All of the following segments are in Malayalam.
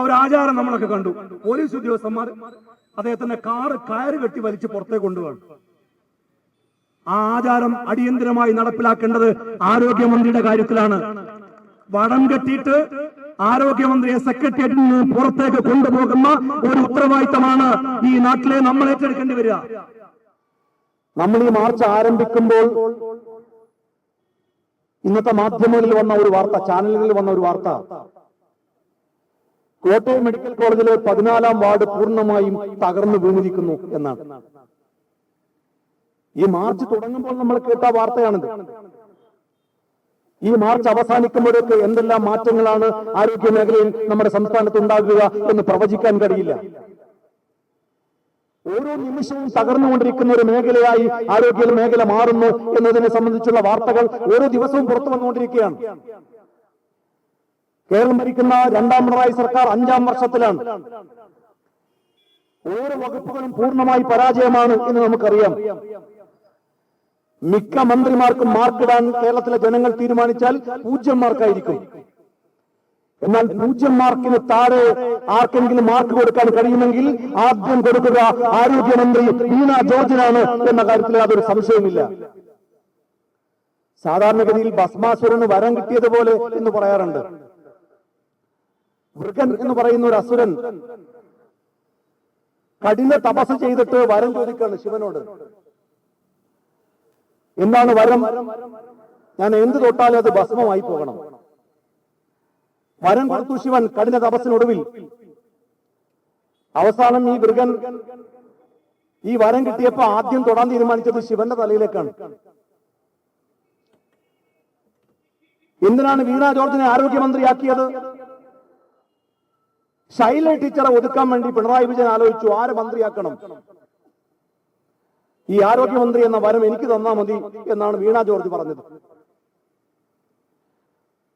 ഒരു ആചാരം നമ്മളൊക്കെ കണ്ടു. പോലീസ് ഉദ്യോഗസ്ഥന്മാർ അദ്ദേഹത്തിന്റെ കാറ് കയറ് കെട്ടി വലിച്ച് പുറത്തേക്ക് കൊണ്ടുപോകണം ആ ആചാരം അടിയന്തരമായി നടപ്പിലാക്കേണ്ടത് ആരോഗ്യമന്ത്രിയുടെ കാര്യത്തിലാണ്. വടം കെട്ടിയിട്ട് ആരോഗ്യമന്ത്രിയെ സെക്രട്ടേറിയറ്റിൽ നിന്ന് പുറത്തേക്ക് കൊണ്ടുപോകുന്ന ഒരു ഉത്തരവാദിത്തമാണ് ഈ നാട്ടിലെ നമ്മൾ ഏറ്റെടുക്കേണ്ടി വരിക. നമ്മൾ ഈ മാർച്ച് ആരംഭിക്കുമ്പോൾ ഇന്നത്തെ മാധ്യമങ്ങളിൽ വന്ന ഒരു വാർത്ത ചാനലുകളിൽ വന്ന ഒരു വാർത്ത. കോട്ടയം മെഡിക്കൽ കോളേജിലെ പതിനാലാം വാർഡ് പൂർണമായും തകർന്നു വീണിരിക്കുന്നു എന്നാണ്. ഈ മാർച്ച് തുടങ്ങുമ്പോൾ നമ്മൾ കേട്ട വാർത്തയാണിത്. ഈ മാർച്ച് അവസാനിക്കുമ്പോഴേക്ക് എന്തെല്ലാം മാറ്റങ്ങളാണ് ആരോഗ്യ മേഖലയിൽ നമ്മുടെ സംസ്ഥാനത്ത് ഉണ്ടാകുക എന്ന് പ്രവചിക്കാൻ കഴിയില്ല. ഓരോ നിമിഷവും തകർന്നുകൊണ്ടിരിക്കുന്ന ഒരു മേഖലയായി ആരോഗ്യ മേഖല മാറുന്നു എന്നതിനെ സംബന്ധിച്ചുള്ള വാർത്തകൾ ഓരോ ദിവസവും പുറത്തു വന്നുകൊണ്ടിരിക്കുകയാണ്. കേരളം ഭരിക്കുന്ന രണ്ടാം പിണറായി സർക്കാർ അഞ്ചാം വർഷത്തിലാണ്. ഓരോ വകുപ്പുകളും പൂർണമായി പരാജയമാണ് എന്ന് നമുക്കറിയാം. മിക്ക മന്ത്രിമാർക്കും മാർക്കിടാൻ കേരളത്തിലെ ജനങ്ങൾ തീരുമാനിച്ചാൽ പൂജ്യം മാർക്കായിരിക്കും എന്നാൽ പൂജ്യം മാർക്കിന് താഴെ ആർക്കെങ്കിലും മാർക്ക് കൊടുക്കാൻ കഴിയുമെങ്കിൽ ആദ്യം കൊടുക്കുക ആരോഗ്യമന്ത്രി വീണ ജോർജിനാണ് എന്ന കാര്യത്തിൽ യാതൊരു സംശയമില്ല സാധാരണഗതിയിൽ ഭസ്മാസുരന് വരം കിട്ടിയതുപോലെ എന്ന് പറയാറുണ്ട്. മൃഗൻ എന്ന് പറയുന്ന ഒരു അസുരൻ കഠിന തപസ് ചെയ്തിട്ട് വരം ചോദിക്കാണ് ശിവനോട്. എന്താണ് വരം? ഞാൻ എന്ത് തൊട്ടാലും അത് ഭസ്മമായി പോകണം. വരം കൊടുത്തു ശിവൻ കഠിന തപസ്സിനൊടുവിൽ. അവസാനം ഈ മൃഗൻ ഈ വരം കിട്ടിയപ്പോ ആദ്യം തൊടാൻ തീരുമാനിച്ചത് ശിവന്റെ തലയിലേക്കാണ്. എന്തിനാണ് വീണ ജോർജിനെ ആരോഗ്യമന്ത്രിയാക്കിയത്? ശൈല ടീച്ചറെ ഒതുക്കാൻ വേണ്ടി പിണറായി വിജയൻ ആലോചിച്ചു. ആരെ മന്ത്രിയാക്കണം? ഈ ആരോഗ്യമന്ത്രി എന്ന വരം എനിക്ക് തന്നാ മതി എന്നാണ് വീണ ജോർജ് പറഞ്ഞത്.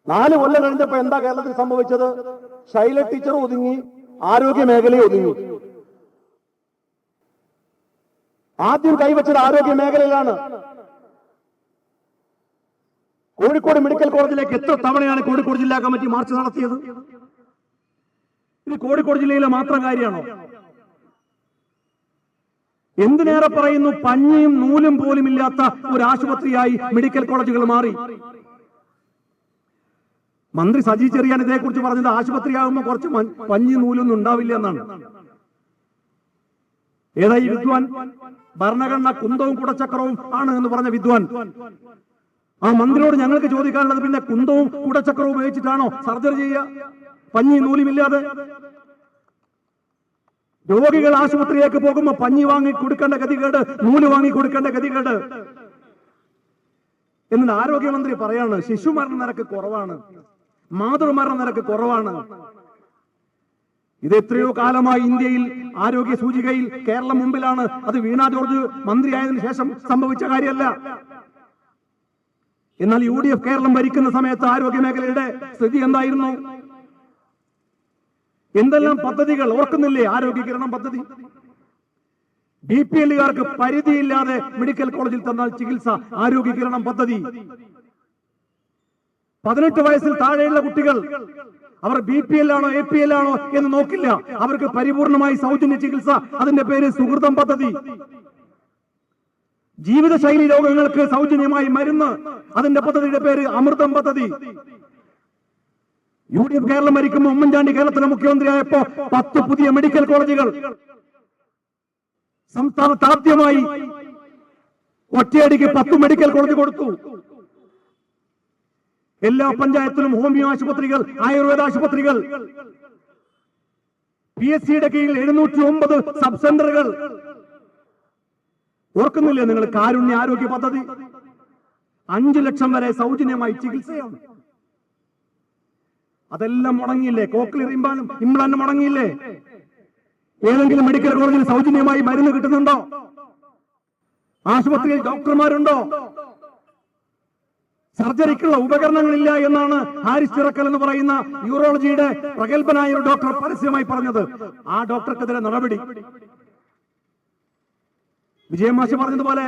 നാല് കൊല്ലം കഴിഞ്ഞപ്പോ എന്താ കേരളത്തിൽ സംഭവിച്ചത്? ശൈല ടീച്ചർ ഒതുങ്ങി ആരോഗ്യ മേഖലയെ ഒതുങ്ങി. ആദ്യം കൈവച്ചത് ആരോഗ്യ മേഖലയിലാണ്. കോഴിക്കോട് മെഡിക്കൽ കോളേജിലേക്ക് എത്ര തവണയാണ് കോഴിക്കോട് ജില്ലാ കമ്മിറ്റി മാർച്ച് നടത്തിയത്? ഇത് കോഴിക്കോട് ജില്ലയിലെ മാത്രം കാര്യമാണോ? എന്തിനേറെ പറയുന്നു പഞ്ഞിയും നൂലും പോലും ഇല്ലാത്ത ഒരു ആശുപത്രിയായി മെഡിക്കൽ കോളേജുകൾ മാറി? മന്ത്രി സജി ചെറിയാൻ ഇതേക്കുറിച്ച് പറഞ്ഞത് ആശുപത്രിയാകുമ്പോൾ കുറച്ച് പഞ്ഞി നൂലൊന്നും ഉണ്ടാവില്ല എന്നാണ്. ഏതായി വിദ്വാൻ? ഭരണഘടന കുന്തവും കുടച്ചക്രവും ആണ് എന്ന് പറഞ്ഞ വിദ്വാൻ. ആ മന്ത്രിയോട് ഞങ്ങൾക്ക് ചോദിക്കാനുള്ളത് പിന്നെ കുന്തവും കുടച്ചക്രവും ഉപയോഗിച്ചിട്ടാണോ സർജറി ചെയ്യുക? പഞ്ഞി നൂലുമില്ലാതെ രോഗികൾ ആശുപത്രിയിലേക്ക് പോകുമ്പോ പഞ്ഞി വാങ്ങി കൊടുക്കേണ്ട ഗതികേട് നൂൽ വാങ്ങി കൊടുക്കേണ്ട ഗതികേട്. എന്നിട്ട് ആരോഗ്യമന്ത്രി പറയാണ് ശിശു ശിശുമരണ നിരക്ക് കുറവാണ് മാതൃമരണ നിരക്ക് കുറവാണ്. ഇത് എത്രയോ കാലമായി ഇന്ത്യയിൽ ആരോഗ്യ സൂചികയിൽ കേരളം മുമ്പിലാണ്. അത് വീണ ജോർജ് മന്ത്രിയായതിനു ശേഷം സംഭവിച്ച കാര്യമല്ല. എന്നാൽ യു ഡി എഫ് കേരളം ഭരിക്കുന്ന സമയത്ത് ആരോഗ്യ മേഖലയുടെ സ്ഥിതി എന്തായിരുന്നു? എന്തെല്ലാം പദ്ധതികൾ ഓർക്കുന്നില്ലേ? ആരോഗ്യകിരണം പദ്ധതി. ബി പി എല്ലുകാർക്ക് പരിധിയില്ലാതെ മെഡിക്കൽ കോളേജിൽ തന്നാൽ ചികിത്സ ആരോഗ്യകിരണം പദ്ധതി. പതിനെട്ട് വയസ്സിൽ താഴെയുള്ള കുട്ടികൾ അവർ ബി പി എൽ ആണോ എ പി എൽ ആണോ എന്ന് നോക്കില്ല. അവർക്ക് പരിപൂർണമായി സൗജന്യ ചികിത്സ അതിന്റെ പേര് സുഹൃതം പദ്ധതി. ജീവിതശൈലി രോഗങ്ങൾക്ക് സൗജന്യമായി മരുന്ന് അതിന്റെ പദ്ധതിയുടെ പേര് അമൃതം പദ്ധതി. യു ഡി എഫ് കേരളം ഭരിക്കുമ്പോൾ ഉമ്മൻചാണ്ടി കേരളത്തിലെ മുഖ്യമന്ത്രിയായപ്പോ പത്ത് പുതിയ മെഡിക്കൽ കോളേജുകൾ. സംസ്ഥാനത്ത് ആദ്യമായി ഒറ്റയടിക്ക് പത്ത് മെഡിക്കൽ കോളേജ് കൊടുത്തു. എല്ലാ പഞ്ചായത്തിലും ഹോമിയോ ആശുപത്രികൾ ആയുർവേദ ആശുപത്രികൾ. പി എസ് സിയുടെ കീഴിൽ എഴുന്നൂറ്റി ഒമ്പത് സബ് സെന്ററുകൾ ഓർക്കുന്നില്ലേ നിങ്ങൾ കാരുണ്യ ആരോഗ്യ പദ്ധതി? അഞ്ചു ലക്ഷം വരെ സൗജന്യമായി ചികിത്സയാണ്. അതെല്ലാം മുടങ്ങിയില്ലേ? Cochlear ഇമ്പാനും implant മുടങ്ങിയില്ലേ? ഏതെങ്കിലും മെഡിക്കൽ കോളേജിൽ സൗജന്യമായി മരുന്ന് കിട്ടുന്നുണ്ടോ? ആശുപത്രിയിൽ ഡോക്ടർമാരുണ്ടോ? സർജറിക്കുള്ള ഉപകരണങ്ങളില്ല എന്നാണ് ഹാരിസ് ചിറക്കൽ എന്ന് പറയുന്ന യൂറോളജിയുടെ പ്രഗത്ഭനായ ഒരു ഡോക്ടർ പരസ്യമായി പറഞ്ഞത്. ആ ഡോക്ടർക്കെതിരെ നടപടി. വിജയമാശ പറഞ്ഞതുപോലെ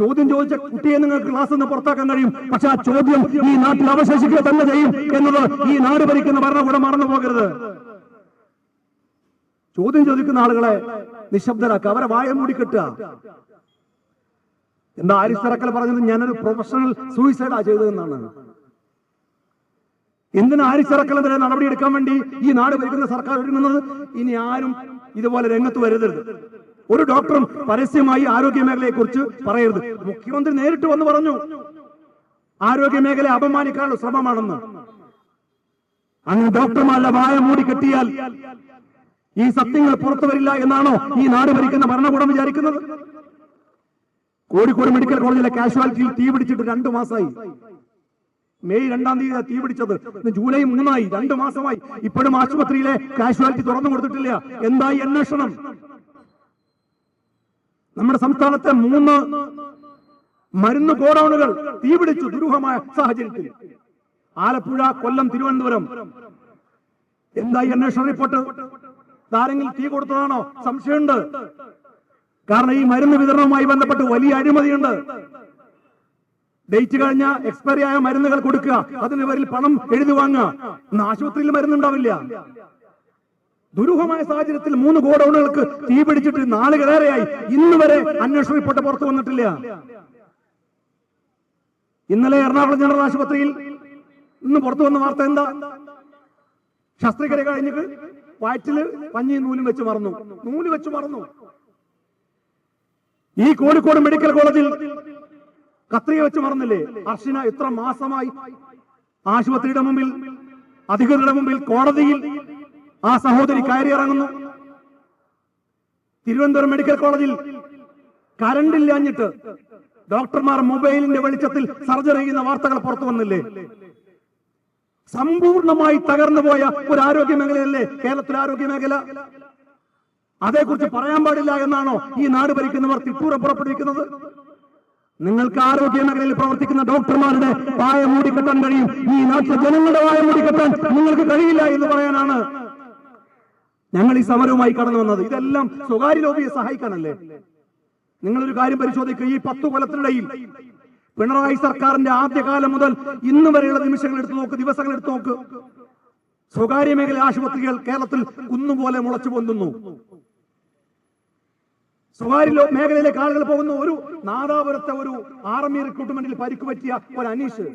ചോദ്യം ചോദിച്ച കുട്ടിയെ നിങ്ങൾക്ക് ക്ലാസ് നിന്ന് പുറത്താക്കാൻ കഴിയും. പക്ഷെ ആ ചോദ്യം ഈ നാട്ടിൽ അവശേഷിക്കുക തന്നെ ചെയ്യും എന്നത് ഈ നാട് ഭരിക്കുന്ന ഭരണകൂടം മറന്നു പോകരുത്. ചോദ്യം ചോദിക്കുന്ന ആളുകളെ നിശബ്ദരാക്കുക അവരെ വായ മൂടിക്കെട്ടുക എന്താ ആരിസ് തറക്കൽ പറഞ്ഞത്? ഞാനൊരു പ്രൊഫഷണൽ സൂയിസൈഡാ ചെയ്തതെന്നാണ് എന്തിനാ നടപടി എടുക്കാൻ വേണ്ടി ഈ നാട് ഭരിക്കുന്ന സർക്കാർ ഒരുങ്ങുന്നത്? ഇനി ആരും ഇതുപോലെ രംഗത്ത് വരരുത്. ഒരു ഡോക്ടറും പരസ്യമായി ആരോഗ്യ മേഖലയെ കുറിച്ച് പറയരുത്. മുഖ്യമന്ത്രി നേരിട്ട് വന്ന് പറഞ്ഞു ആരോഗ്യ മേഖലയെ അപമാനിക്കാനുള്ള ശ്രമമാണെന്ന്. അങ്ങനെ ഡോക്ടർമാരുടെ വായ മൂടി കെട്ടിയാൽ ഈ സത്യങ്ങൾ പുറത്തു വരില്ല എന്നാണോ ഈ നാട് ഭരിക്കുന്ന ഭരണകൂടം വിചാരിക്കുന്നത്? കോഴിക്കോട് മെഡിക്കൽ കോളേജിലെ കാഷ്വാലിറ്റിയിൽ തീ പിടിച്ചിട്ട് രണ്ടു മാസമായി. മെയ് രണ്ടാം തീയതി തീ പിടിച്ചത്. ജൂലൈ മൂന്നായി. രണ്ടു മാസമായി. ഇപ്പോഴും ആശുപത്രിയിലെ കാഷ്വാലിറ്റി തുറന്നു കൊടുത്തിട്ടില്ല. എന്തായി അന്വേഷണം? നമ്മുടെ സംസ്ഥാനത്തെ മൂന്ന് മരുന്ന് ഗോഡൌണുകൾ തീപിടിച്ചു ദുരൂഹമായ സാഹചര്യത്തിൽ. ആലപ്പുഴ കൊല്ലം തിരുവനന്തപുരം. എന്തായി അന്വേഷണ റിപ്പോർട്ട്? താരങ്ങിൽ തീ കൊടുത്തതാണോ? സംശയമുണ്ട്. കാരണം ഈ മരുന്ന് വിതരണവുമായി ബന്ധപ്പെട്ട് വലിയ അഴിമതിയുണ്ട്. ഡേറ്റ് കഴിഞ്ഞ എക്സ്പയറി ആയ മരുന്നുകൾ കൊടുക്കുക. അതിന് പണം എഴുതി വാങ്ങുക. ഇന്ന് ആശുപത്രിയിൽ മരുന്നുണ്ടാവില്ല. ദുരൂഹമായ സാഹചര്യത്തിൽ മൂന്ന് ഗോഡൌണുകൾക്ക് തീ പിടിച്ചിട്ട് നാളുകളേറെയായി ഇന്ന് വരെ അന്വേഷണ റിപ്പോർട്ട് പുറത്തു വന്നിട്ടില്ല. ഇന്നലെ എറണാകുളം ജനറൽ ആശുപത്രിയിൽ ഇന്ന് പുറത്തു വന്ന വാർത്ത എന്താ? ശസ്ത്രക്രിയ കഴിഞ്ഞിട്ട് വയറ്റിൽ പഞ്ഞി നൂലും വെച്ച് മറന്നു. നൂൽ വെച്ച് മറന്നു. ഈ കോഴിക്കോട് മെഡിക്കൽ കോളേജിൽ കത്രിക വെച്ച് മറന്നില്ലേ? അർഷിന ഇത്ര മാസമായി ആശുപത്രിയുടെ മുമ്പിൽ അധികൃതരുടെ മുമ്പിൽ കോടതിയിൽ ആ സഹോദരി കയറി ഇറങ്ങുന്നു തിരുവനന്തപുരം മെഡിക്കൽ കോളേജിൽ കരണ്ടില്ലാഞ്ഞിട്ട് ഡോക്ടർമാർ മൊബൈലിന്റെ വെളിച്ചത്തിൽ സർജറി ചെയ്യുന്ന വാർത്തകൾ പുറത്തു വന്നില്ലേ? സമ്പൂർണമായി തകർന്നു പോയ ഒരു ആരോഗ്യ മേഖലയല്ലേ കേരളത്തിലെ ആരോഗ്യ മേഖല? അതേക്കുറിച്ച് പറയാൻ പാടില്ല എന്നാണോ ഈ നാട് ഭരിക്കുന്നവർ തിട്ടൂരം പുറപ്പെടുവിക്കുന്നത്? നിങ്ങൾക്ക് ആരോഗ്യ മേഖലയിൽ പ്രവർത്തിക്കുന്ന ഡോക്ടർമാരുടെ വായ മൂടിക്കെട്ടാൻ കഴിയും. ഈ നാട്ടിലെ ജനങ്ങളുടെ വായ മൂടിക്കെട്ടാൻ നിങ്ങൾക്ക് കഴിയില്ല എന്ന് പറയാനാണ് ഞങ്ങൾ ഈ സമരവുമായി കടന്നു വന്നത്. ഇതെല്ലാം സ്വകാര്യ ലോബിയെ സഹായിക്കാനല്ലേ? നിങ്ങളൊരു കാര്യം പരിശോധിക്കുക ഈ പത്തു കൊല്ലത്തിനിടയിൽ പിണറായി സർക്കാരിന്റെ ആദ്യകാലം മുതൽ ഇന്ന് വരെയുള്ള നിമിഷങ്ങൾ എടുത്തു നോക്ക് ദിവസങ്ങൾ എടുത്തു നോക്ക്. സ്വകാര്യ മേഖല ആശുപത്രികൾ കേരളത്തിൽ കുന്നുപോലെ മുളച്ചു പൊന്തുന്നു. സ്വകാര്യ മേഖലയിലേക്ക് ആളുകൾ പോകുന്ന ഒരു നാദാപുരത്തെ ഒരു ആർമി റിക്രൂട്ട്മെന്റിൽ പരിക്ക് പറ്റിയ ഒരു അനീഷ്.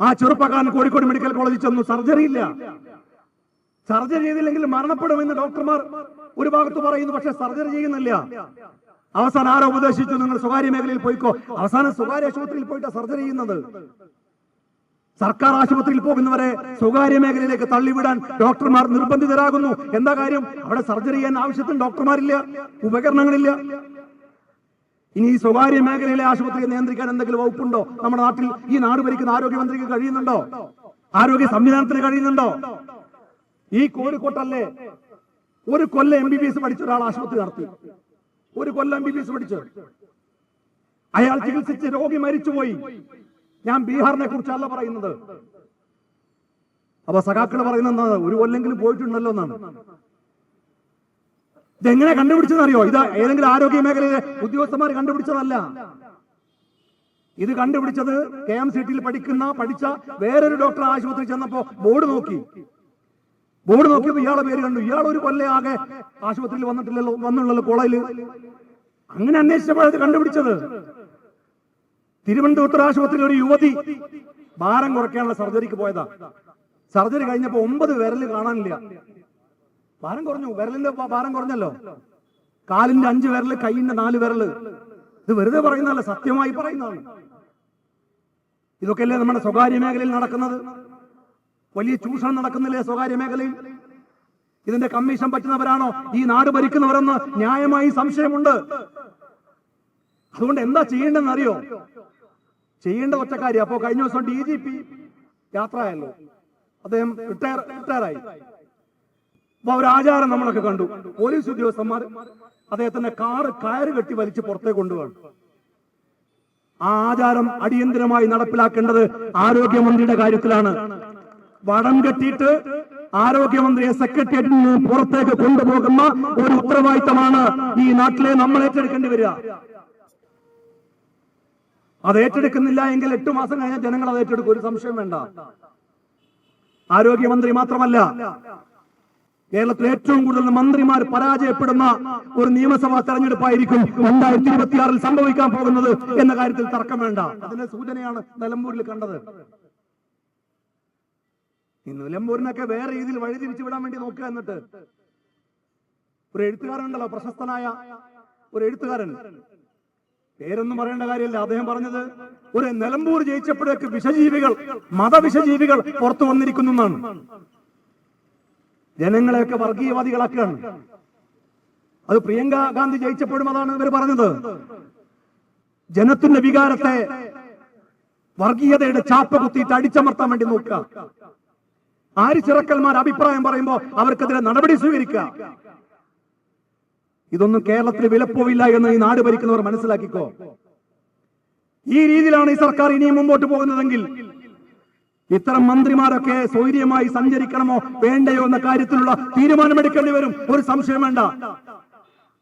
ആ ചെറുപ്പക്കാരൻ കോഴിക്കോട് മെഡിക്കൽ കോളേജിൽ ചെന്നു. സർജറി ഇല്ല. സർജറി ചെയ്തില്ലെങ്കിൽ മരണപ്പെടുമെന്ന് ഡോക്ടർമാർ ഒരു ഭാഗത്ത് പറയുന്നു പക്ഷെ സർജറി ചെയ്യുന്നില്ല. അവസാനം ആരോ ഉപദേശിച്ചു നിങ്ങൾ സ്വകാര്യ മേഖലയിൽ പോയിക്കോ. അവസാനം സ്വകാര്യ ആശുപത്രിയിൽ പോയിട്ടാ സർജറി ചെയ്യുന്നത്. സർക്കാർ ആശുപത്രിയിൽ പോകുന്നവരെ സ്വകാര്യ മേഖലയിലേക്ക് തള്ളിവിടാൻ ഡോക്ടർമാർ നിർബന്ധിതരാകുന്നു. എന്താ കാര്യം? അവിടെ സർജറി ചെയ്യാൻ ആവശ്യത്തിന് ഡോക്ടർമാരില്ല ഉപകരണങ്ങളില്ല. ഇനി ഈ സ്വകാര്യ മേഖലയിലെ ആശുപത്രിയെ നിയന്ത്രിക്കാൻ എന്തെങ്കിലും വകുപ്പുണ്ടോ? നമ്മുടെ നാട്ടിൽ ഈ നാട് ഭരിക്കുന്ന ആരോഗ്യമന്ത്രിക്ക് കഴിയുന്നുണ്ടോ? ആരോഗ്യ സംവിധാനത്തിന് കഴിയുന്നുണ്ടോ? ഈ കോഴിക്കോട്ടല്ലേ? ഒരു കൊല്ലം എം ബി ബി എസ് പഠിച്ച ഒരാൾ ആശുപത്രി നടത്തി. ഒരു കൊല്ലം എം ബി ബി എസ് പഠിച്ചു. അയാൾ ചികിത്സിച്ച് രോഗി മരിച്ചുപോയി. ഞാൻ ബീഹാറിനെ കുറിച്ചല്ല പറയുന്നത്. അപ്പൊ സഖാക്കൾ പറയുന്നത് ഒരു കൊല്ലെങ്കിലും പോയിട്ടുണ്ടല്ലോ എന്നാണ്. ഇതെങ്ങനെ കണ്ടുപിടിച്ചതെന്നറിയോ ഇത് ഏതെങ്കിലും ആരോഗ്യ മേഖലയിലെ ഉദ്യോഗസ്ഥന്മാർ കണ്ടുപിടിച്ചതല്ല. ഇത് കണ്ടുപിടിച്ചത് കെ എം സി ടിയിൽ പഠിക്കുന്ന പഠിച്ച വേറൊരു ഡോക്ടർ ആശുപത്രി ചെന്നപ്പോ ബോർഡ് നോക്കി. ബോർഡ് നോക്കിയപ്പോ ഇയാളെ പേര് കണ്ടു. ഇയാൾ ഒരു കൊല്ലയാകെ ആശുപത്രിയിൽ വന്നിട്ടില്ലല്ലോ വന്നുള്ളല്ലോ കോളേജിൽ അങ്ങനെ അന്വേഷിച്ചപ്പോഴത് കണ്ടുപിടിച്ചത്. തിരുവനന്തപുരത്ത് ആശുപത്രിയിൽ ഒരു യുവതി ഭാരം കുറയ്ക്കാനുള്ള സർജറിക്ക് പോയതാ. സർജറി കഴിഞ്ഞപ്പോ ഒമ്പത് വിരൽ കാണാനില്ല. ഭാരം കുറഞ്ഞു. വിരലിന്റെ ഭാരം കുറഞ്ഞല്ലോ. കാലിന്റെ അഞ്ച് വിരൽ കൈയിന്റെ നാല് വിരൽ. ഇത് വെറുതെ പറയുന്നതല്ല സത്യമായി പറയുന്നതാണ്. ഇതൊക്കെയല്ലേ നമ്മുടെ സ്വകാര്യ മേഖലയിൽ നടക്കുന്നത്? വലിയ ചൂഷണം നടക്കുന്നില്ലേ സ്വകാര്യ മേഖലയിൽ? ഇതിന്റെ കമ്മീഷൻ പറ്റുന്നവരാണോ? ഈ നാട് ഭരിക്കുന്നവരെന്ന് ന്യായമായി സംശയമുണ്ട്. അതുകൊണ്ട് എന്താ ചെയ്യേണ്ടതെന്ന് അറിയോ ചെയ്യേണ്ട ഒറ്റ കാര്യം അപ്പോ കഴിഞ്ഞ ദിവസം ഡി ജി പി യാത്രയല്ലോ അദ്ദേഹം റിട്ടയർ റിട്ടയറായി. അപ്പൊ ഒരു ആചാരം നമ്മളൊക്കെ കണ്ടു. പോലീസ് ഉദ്യോഗസ്ഥന്മാർ അദ്ദേഹത്തിന്റെ കാറ് കയറ് കെട്ടി വലിച്ച് പുറത്തേക്ക് കൊണ്ടുപോകണം. ആ ആചാരം അടിയന്തരമായി നടപ്പിലാക്കേണ്ടത് ആരോഗ്യമന്ത്രിയുടെ കാര്യത്തിലാണ്. വടം കെട്ടിയിട്ട് ആരോഗ്യമന്ത്രിയെ സെക്രട്ടേറിയറ്റിൽ നിന്ന് പുറത്തേക്ക് കൊണ്ടുപോകുന്ന ഒരു ഉത്തരവാദിത്തമാണ് ഈ നാട്ടിലെ നമ്മൾ ഏറ്റെടുക്കേണ്ടി വരിക. അത് ഏറ്റെടുക്കുന്നില്ല എങ്കിൽ എട്ടു മാസം കഴിഞ്ഞാൽ ജനങ്ങൾ അത് ഏറ്റെടുക്കും ഒരു സംശയം വേണ്ട. ആരോഗ്യമന്ത്രി മാത്രമല്ല കേരളത്തിൽ ഏറ്റവും കൂടുതൽ മന്ത്രിമാർ പരാജയപ്പെടുന്ന ഒരു നിയമസഭാ തെരഞ്ഞെടുപ്പായിരിക്കും രണ്ടായിരത്തി ഇരുപത്തിയാറിൽ സംഭവിക്കാൻ പോകുന്നത് എന്ന കാര്യത്തിൽ തർക്കം വേണ്ട. അതിന്റെ സൂചനയാണ് നിലമ്പൂരിൽ കണ്ടത്. ഈ നിലമ്പൂരിനൊക്കെ വേറെ രീതിയിൽ വഴിതിരിച്ചു വിടാൻ വേണ്ടി നോക്കുക എന്നിട്ട് ഒരു എഴുത്തുകാരനുണ്ടല്ലോ പ്രശസ്തനായ ഒരു എഴുത്തുകാരൻ. പേരൊന്നും പറയേണ്ട കാര്യമില്ല. അദ്ദേഹം പറഞ്ഞത് ഒരു നിലമ്പൂർ ജയിച്ചപ്പോഴേക്ക് വിഷജീവികൾ മതവിഷജീവികൾ പുറത്തു വന്നിരിക്കുന്നു എന്നാണ്. ജനങ്ങളെയൊക്കെ വർഗീയവാദികളാക്കുകയാണ്. അത് പ്രിയങ്ക ഗാന്ധി ജയിച്ചപ്പോഴും അതാണ് ഇവർ പറഞ്ഞത്. ജനത്തിന്റെ വികാരത്തെ വർഗീയതയുടെ ചാപ്പ കുത്തിയിട്ട് അടിച്ചമർത്താൻ വേണ്ടി നോക്കുക. ആര് ചിറക്കൽമാർ അഭിപ്രായം പറയുമ്പോൾ അവർക്കെതിരെ നടപടി സ്വീകരിക്കുക. ഇതൊന്നും കേരളത്തിൽ വിലപ്പോവില്ല എന്ന് ഈ നാട് ഭരിക്കുന്നവർ മനസ്സിലാക്കിക്കോ. ഈ രീതിയിലാണ് ഈ സർക്കാർ ഇനിയും മുമ്പോട്ട് പോകുന്നതെങ്കിൽ ഇത്തരം മന്ത്രിമാരൊക്കെ സ്വൈര്യമായി സഞ്ചരിക്കണമോ വേണ്ടയോ എന്ന കാര്യത്തിലുള്ള തീരുമാനമെടുക്കേണ്ടി വരും. ഒരു സംശയം വേണ്ട.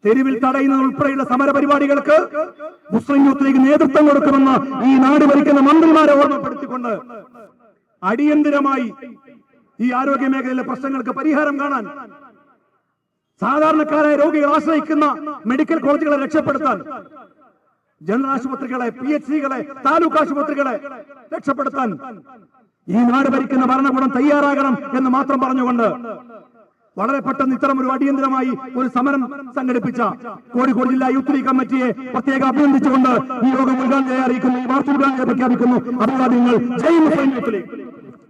തെരുവിൽ തടയുന്നത് ഉൾപ്പെടെയുള്ള സമര പരിപാടികൾക്ക് മുസ്ലിം യൂത്ത് ലീഗ് നേതൃത്വം കൊടുക്കുമെന്ന് ഈ നാട് ഭരിക്കുന്ന മന്ത്രിമാരെ ഓർമ്മപ്പെടുത്തിക്കൊണ്ട് അടിയന്തിരമായി ഈ ആരോഗ്യ മേഖലയിലെ പ്രശ്നങ്ങൾക്ക് പരിഹാരം കാണാൻ സാധാരണക്കാരായ രോഗികൾ ആശ്രയിക്കുന്ന മെഡിക്കൽ കോളേജുകളെ രക്ഷപ്പെടുത്താൻ ജനറൽ ആശുപത്രികളെ പി എച്ച് സികളെ താലൂക്ക് ആശുപത്രികളെ രക്ഷപ്പെടുത്താൻ ഈ നാട് ഭരിക്കുന്ന ഭരണകൂടം തയ്യാറാകണം എന്ന് മാത്രം പറഞ്ഞുകൊണ്ട് വളരെ പെട്ടെന്ന് ഇത്തരം ഒരു അടിയന്തരമായി ഒരു സമരം സംഘടിപ്പിച്ച കോഴിക്കോട് ജില്ലാ യൂത്ത് ലീഗ് കമ്മിറ്റിയെ പ്രത്യേകം അഭിനന്ദിച്ചുകൊണ്ട് ഈ യോഗം ഉദ്ഘാടനം അറിയിക്കുന്നു. ഈ വാർത്ത ഉദ്ഘാടനം പ്രഖ്യാപിക്കുന്നു. അഭിവാദ്യങ്ങൾ. ജയ് മുസ്ലിം യൂത്ത് ലീഗ്.